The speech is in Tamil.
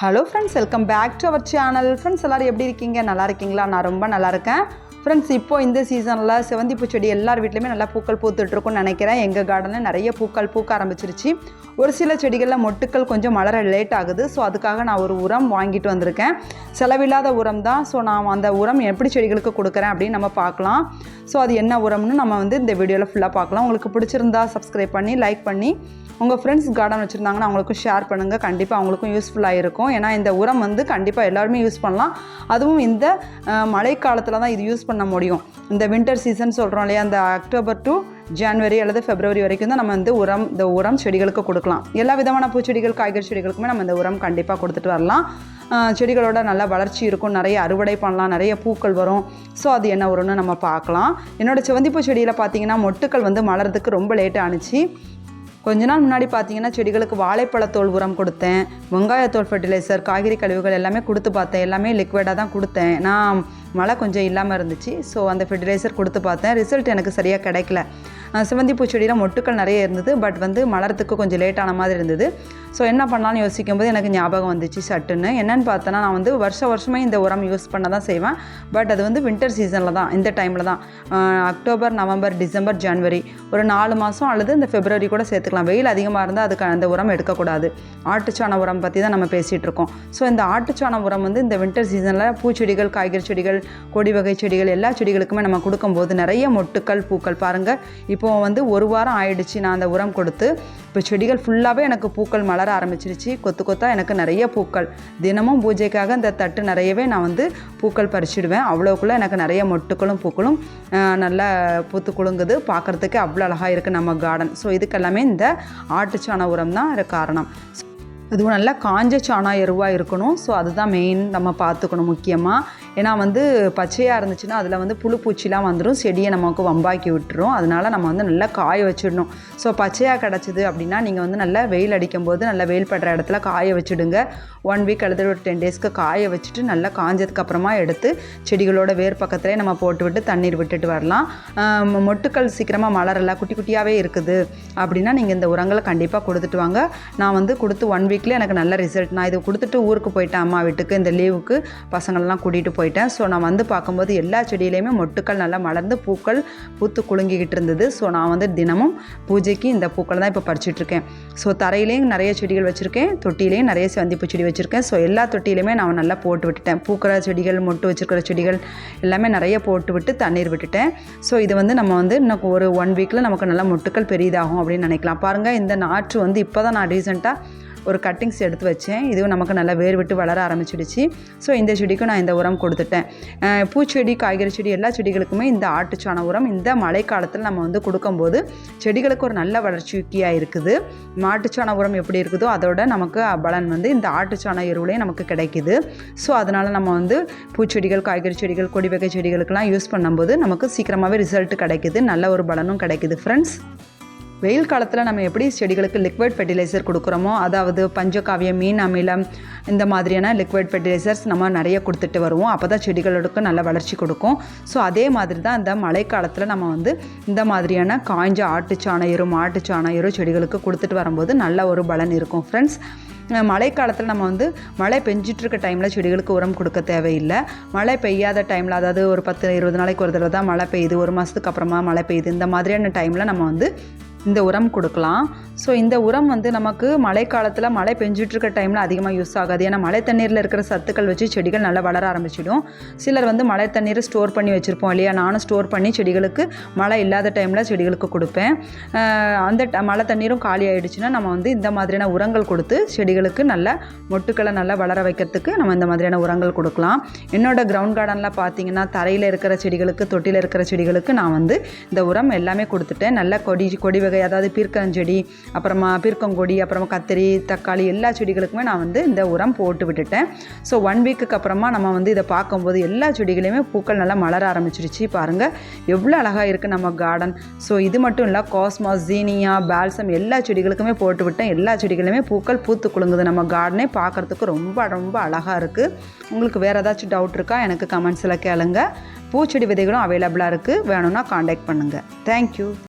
Hello friends welcome back to our channel friends எல்லோரும் எப்படி இருக்கீங்க? நல்லா இருக்கீங்களா? நான் ரொம்ப நல்லா இருக்கேன். ஃப்ரெண்ட்ஸ் இப்போ இந்த சீசனில் செவந்திப்பூ செடி எல்லார் வீட்லையுமே நல்லா பூக்கள் பூத்துட்ருக்கும்னு நினைக்கிறேன். எங்கள் கார்டனில் நிறைய பூக்கள் பூக்க ஆரம்பிச்சிருச்சு. ஒரு சில செடிகளில் மொட்டுக்கள் கொஞ்சம் மலர லேட் ஆகுது. ஸோ அதுக்காக நான் ஒரு உரம் வாங்கிட்டு வந்திருக்கேன். செலவில்லாத உரம் தான். ஸோ நான் அந்த உரம் எப்படி செடிகளுக்கு கொடுக்குறேன் அப்படின்னு நம்ம பார்க்கலாம். ஸோ அது என்ன உரம்னு நம்ம வந்து இந்த வீடியோவில் ஃபுல்லாக பார்க்கலாம். உங்களுக்கு பிடிச்சிருந்தா சப்ஸ்கிரைப் பண்ணி லைக் பண்ணி உங்கள் ஃப்ரெண்ட்ஸ் கார்டன் வச்சுருந்தாங்கன்னா அவங்களுக்கும் ஷேர் பண்ணுங்கள் கண்டிப்பாக அவங்களுக்கும் யூஸ்ஃபுல்லாக இருக்கும். ஏன்னா இந்த உரம் வந்து கண்டிப்பாக எல்லாருமே யூஸ் பண்ணலாம். அதுவும் இந்த மழை காலத்தில் தான் இது யூஸ் பண்ண முடியும். இந்த வின்டர் சீசன் சொல்கிறோம் இல்லையா அந்த அக்டோபர் டு ஜான்வரி அல்லது பிப்ரவரி வரைக்கும் தான் நம்ம வந்து உரம் இந்த உரம் செடிகளுக்கு கொடுக்கலாம். எல்லா விதமான பூச்செடிகள் காய்கறி செடிகளுக்குமே நம்ம இந்த உரம் கண்டிப்பாக கொடுத்துட்டு வரலாம். செடிகளோட நல்லா வளர்ச்சி இருக்கும். நிறைய அறுவடை பண்ணலாம். நிறைய பூக்கள் வரும். ஸோ அது என்ன வரும்னு நம்ம பார்க்கலாம். என்னோடய செவந்திப்பூ செடியில் பார்த்தீங்கன்னா மொட்டுக்கள் வந்து மலர்றதுக்கு ரொம்ப லேட் ஆணுச்சு கொஞ்ச நாள் முன்னாடி பார்த்தீங்கன்னா செடிகளுக்கு வாழைப்பழத்தோல் உரம் கொடுத்தேன். வெங்காயத்தோல் ஃபர்டிலைசர் காய்கறி கழிவுகள் எல்லாமே கொடுத்து பார்த்தேன். எல்லாமே லிக்விடாக தான் கொடுத்தேன். நான் மழை கொஞ்சம் இல்லாமல் இருந்துச்சு. ஸோ அந்த ஃபெர்டிலைசர் கொடுத்து பார்த்தேன். ரிசல்ட் எனக்கு சரியாக கிடைக்கல. சிவந்தி பூச்செடியில் மொட்டுக்கள் நிறைய இருந்தது பட் வந்து மலரத்துக்கு கொஞ்சம் லேட்டான மாதிரி இருந்தது. ஸோ என்ன பண்ணாலும் யோசிக்கும் போது எனக்கு ஞாபகம் வந்துச்சு சட்டுன்னு. என்னென்னு பார்த்தோன்னா நான் வந்து வருஷ வருஷமே இந்த உரம் யூஸ் பண்ண தான் செய்வேன். பட் அது வந்து வின்டர் சீசனில் தான் இந்த டைமில் தான். அக்டோபர் நவம்பர் டிசம்பர் ஜனவரி ஒரு நாலு மாதம் அல்லது இந்த ஃபெப்ரவரி கூட சேர்த்துக்கலாம். வெயில் அதிகமாக இருந்தால் அதுக்கு அந்த உரம் எடுக்கக்கூடாது. ஆட்டுச்சாண உரம் பற்றி தான் நம்ம பேசிகிட்டு இருக்கோம். ஸோ இந்த ஆட்டுச்சாண உரம் வந்து இந்த வின்டர் சீசனில் பூச்செடிகள் காய்கறி செடிகள் கொடி வகை செடிகள் எல்லா செடிகளுக்குமே நம்ம கொடுக்கும்போது நிறைய மொட்டுக்கள் பூக்கள் பாருங்கள் இப்போது வந்து ஒரு வாரம் ஆயிடுச்சு நான் அந்த உரம் கொடுத்து. இப்போ செடிகள் ஃபுல்லாகவே எனக்கு பூக்கள் மலர ஆரம்பிச்சிருச்சு. கொத்து கொத்தாக எனக்கு நிறைய பூக்கள். தினமும் பூஜைக்காக இந்த தட்டு நிறையவே நான் வந்து பூக்கள் பறிச்சிடுவேன். அவ்வளோக்குள்ளே எனக்கு நிறைய மொட்டுக்களும் பூக்களும் நல்லா பூத்து குலுங்குது. பார்க்குறதுக்கு அவ்வளோ அழகாக இருக்குது நம்ம கார்டன் ஸோ இதுக்கெல்லாமே இந்த ஆட்டுச்சாண உரம் தான் காரணம். அதுவும் நல்லா காஞ்ச சாணா எருவாக இருக்கணும். ஸோ அதுதான் மெயின் நம்ம பார்த்துக்கணும் முக்கியமாக ஏன்னா வந்து பச்சையாக இருந்துச்சுன்னா அதில் வந்து புழு பூச்சிலாம் வந்துடும் செடியை நமக்கு வம்பாக்கி விட்டுரும். அதனால் நம்ம வந்து நல்லா காய வச்சிடணும். ஸோ பச்சையாக கிடச்சிது அப்படின்னா நீங்கள் வந்து நல்லா வெயில் அடிக்கும் போது நல்லா வெயில் படுற இடத்துல காய வச்சுடுங்க. ஒன் வீக் அல்லது ஒரு டென் டேஸ்க்கு காய வச்சுட்டு நல்லா காஞ்சதுக்கப்புறமா எடுத்து செடிகளோட வேர் பக்கத்துலேயே நம்ம போட்டு விட்டு தண்ணீர் விட்டுட்டு வரலாம். மொட்டுக்கள் சீக்கிரமாக மலரலாம் குட்டி குட்டியாகவே இருக்குது. அப்படின்னா நீங்கள் இந்த உரங்களை கண்டிப்பாக கொடுத்துட்டு வாங்க. நான் வந்து கொடுத்து ஒன் வீக்லேயே எனக்கு நல்ல ரிசல்ட் நான் இது கொடுத்துட்டு ஊருக்கு போயிட்டேன் அம்மா வீட்டுக்கு இந்த லீவுக்கு பசங்களெலாம் கூட்டிகிட்டு போயிட்டேன். ஸோ நான் வந்து பார்க்கும்போது எல்லா செடியிலையுமே மொட்டுக்கள் நல்லா மலர்ந்து பூக்கள் பூத்து குலுங்கிக்கிட்டு இருந்தது. ஸோ நான் வந்து தினமும் பூஜைக்கு இந்த பூக்களை தான் இப்போ பறிச்சிட்ருக்கேன். ஸோ தரையிலையும் நிறைய செடிகள் வச்சுருக்கேன். தொட்டிலையும் நிறைய செவந்திப்பூ செடி வச்சுருக்கேன். ஸோ எல்லா தொட்டிலையுமே நான் நல்லா போட்டு விட்டுட்டேன். பூக்கிற செடிகள் மொட்டு வச்சுருக்கிற செடிகள் எல்லாமே நிறைய போட்டு விட்டு தண்ணீர் விட்டுட்டேன். ஸோ இது வந்து நம்ம வந்து இன்னும் ஒரு ஒன் வீக்கில் நமக்கு நல்லா மொட்டுக்கள் பெரிதாகும் அப்படின்னு நினைக்கலாம். பாருங்கள் இந்த நாற்று வந்து இப்போ தான் நான் ரீசெண்டாக ஒரு கட்டிங்ஸ் எடுத்து வச்சேன். இதுவும் நமக்கு நல்லா வேர் விட்டு வளர ஆரம்பிச்சிடுச்சு. ஸோ இந்த செடிக்கும் நான் இந்த உரம் கொடுத்துட்டேன். பூச்செடி காய்கறி செடி எல்லா செடிகளுக்குமே இந்த ஆட்டுச்சாண உரம் இந்த மழைக்காலத்தில் நம்ம வந்து கொடுக்கும்போது செடிகளுக்கு ஒரு நல்ல வளர்ச்சியாக இருக்குது. மாட்டுச்சாண உரம் எப்படி இருக்குதோ அதோட நமக்கு பலன் வந்து இந்த ஆட்டுச்சாண எருவுலேயும் நமக்கு கிடைக்குது. ஸோ அதனால் நம்ம வந்து பூச்செடிகள் காய்கறி செடிகள் கொடி வகை செடிகளுக்கெல்லாம் யூஸ் பண்ணும்போது நமக்கு சீக்கிரமாகவே ரிசல்ட் கிடைக்குது. நல்ல ஒரு பலனும் கிடைக்குது ஃப்ரெண்ட்ஸ் வெயில் காலத்தில் நம்ம எப்படி செடிகளுக்கு லிக்விட் ஃபெர்டிலைசர் கொடுக்குறோமோ அதாவது பஞ்சகாவியம் மீன் அமிலம் இந்த மாதிரியான லிக்விட் ஃபெர்டிலைசர்ஸ் நம்ம நிறைய கொடுத்துட்டு வருவோம். அப்போ தான் செடிகளுக்கு நல்ல வளர்ச்சி கொடுக்கும். ஸோ அதே மாதிரி தான் இந்த மழைக்காலத்தில் நம்ம வந்து இந்த மாதிரியான காய்ஞ்ச ஆட்டுச்சாண எரும் செடிகளுக்கு கொடுத்துட்டு வரும்போது நல்ல ஒரு பலன் இருக்கும் ஃப்ரெண்ட்ஸ் மழைக்காலத்தில் நம்ம வந்து மழை பெஞ்சிட்ருக்க டைமில் செடிகளுக்கு உரம் கொடுக்க தேவையில்லை. மழை பெய்யாத டைமில் அதாவது ஒரு பத்து இருபது நாளைக்கு ஒரு தடவை தான் மழை பெய்யுது. ஒரு மாதத்துக்கு அப்புறமா மழை பெய்யுது. இந்த மாதிரியான டைமில் நம்ம வந்து இந்த உரம் கொடுக்கலாம். ஸோ இந்த உரம் வந்து நமக்கு மழைக்காலத்தில் மழை பெஞ்சிட்ருக்க டைமில் அதிகமாக யூஸ் ஆகாது. ஏன்னா மழை தண்ணீரில் இருக்கிற சத்துக்கள் வச்சு செடிகள் நல்லா வளர ஆரம்பிச்சிடும். சிலர் வந்து மழை தண்ணீரை ஸ்டோர் பண்ணி வச்சுருப்போம் இல்லையா? நானும் ஸ்டோர் பண்ணி செடிகளுக்கு மழை இல்லாத டைமில் செடிகளுக்கு கொடுப்பேன். அந்த மழை தண்ணீரும் காலி ஆகிடுச்சுன்னா நம்ம வந்து இந்த மாதிரியான உரங்கள் கொடுத்து செடிகளுக்கு நல்ல மொட்டுக்களை நல்லா வளர வைக்கிறதுக்கு நம்ம இந்த மாதிரியான உரங்கள் கொடுக்கலாம். என்னோடய கிரவுண்ட் கார்டனில் பார்த்தீங்கன்னா தரையில் இருக்கிற செடிகளுக்கு தொட்டியில் இருக்கிற செடிகளுக்கு நான் வந்து இந்த உரம் எல்லாமே கொடுத்துட்டேன். நல்ல கொடி கொடி வகை அதாவது பீர்க்கஞ்செடி அப்புறமா பீர்க்கங்கொடி அப்புறமா கத்திரி தக்காளி எல்லா செடிகளுக்குமே நான் வந்து இந்த உரம் போட்டு விட்டுட்டேன். ஸோ ஒன் வீக்குக்கு அப்புறமா நம்ம வந்து இதை பார்க்கும்போது எல்லா செடிகளையுமே பூக்கள் நல்லா மலர ஆரம்பிச்சிருச்சு. பாருங்கள் எவ்வளோ அழகாக இருக்குது நம்ம கார்டன் ஸோ இது மட்டும் இல்லை காஸ்மாஸ் ஜீனியா பால்சம் எல்லா செடிகளுக்குமே போட்டு விட்டேன். எல்லா செடிகளுமே பூக்கள் பூத்து குலுங்குது நம்ம கார்டனே பார்க்குறதுக்கு ரொம்ப ரொம்ப அழகாக இருக்குது உங்களுக்கு வேறு ஏதாச்சும் டவுட் இருக்கா? எனக்கு கமெண்ட்ஸில் கேளுங்க. பூச்செடி விதைகளும் அவைலபிளாக இருக்குது வேணும்னா காண்டாக்ட் பண்ணுங்கள் தேங்க்யூ